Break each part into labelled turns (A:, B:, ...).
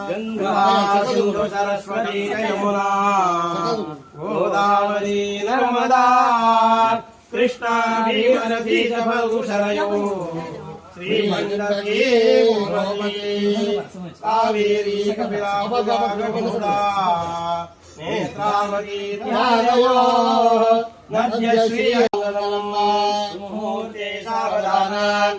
A: గంగా సరస్వతి యమునా గోదావరి నర్మదా కృష్ణా భీమనదీ శ్రీమంగళీ కావేరీ కపిలాపదా నేత్రావతి ధ్యానయో సావధానాన్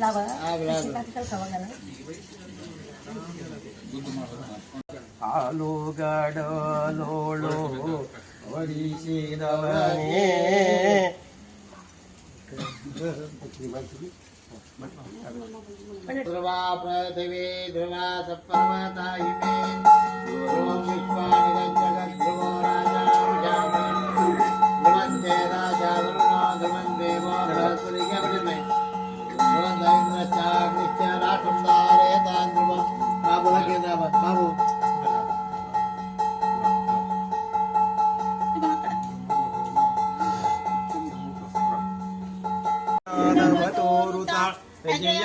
B: ಲಾವ
C: ಆಗ, ಆಗ.
B: ಕಲ್ಕವಲ್ಲ
A: ಹಾಲುಗಡಲೋಳು ವಡಿಸಿದವನೇ
C: ಧ್ರುವ ಪೃಥಿವೀ ಧ್ರುವ ಸಪ್ತರ್ವತಾಯಿ ಮೇ ಬಾಬು
A: ತೋರುತ ಹೆಜ್ಜೆಯ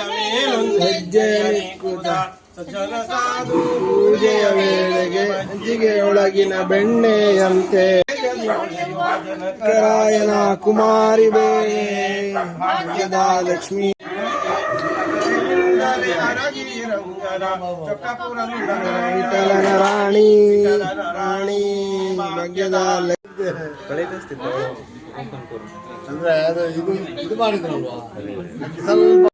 A: ಬೆಣ್ಣೆಯಂತೆ. ರಾಯನ ಕುಮಾರಿ ಬೇ. ಭಾಗ್ಯದ ಲಕ್ಷ್ಮೀ. ರಾಣಿ ರಾಣಿ ಭಾಗ್ಯದ ಲಕ್ಷ್ಮಿ
C: ಅಂದ್ರೆ ಅದು ಇದು ಇದು ಮಾಡಿದ್ರಲ್ವಾ ಸ್ವಲ್ಪ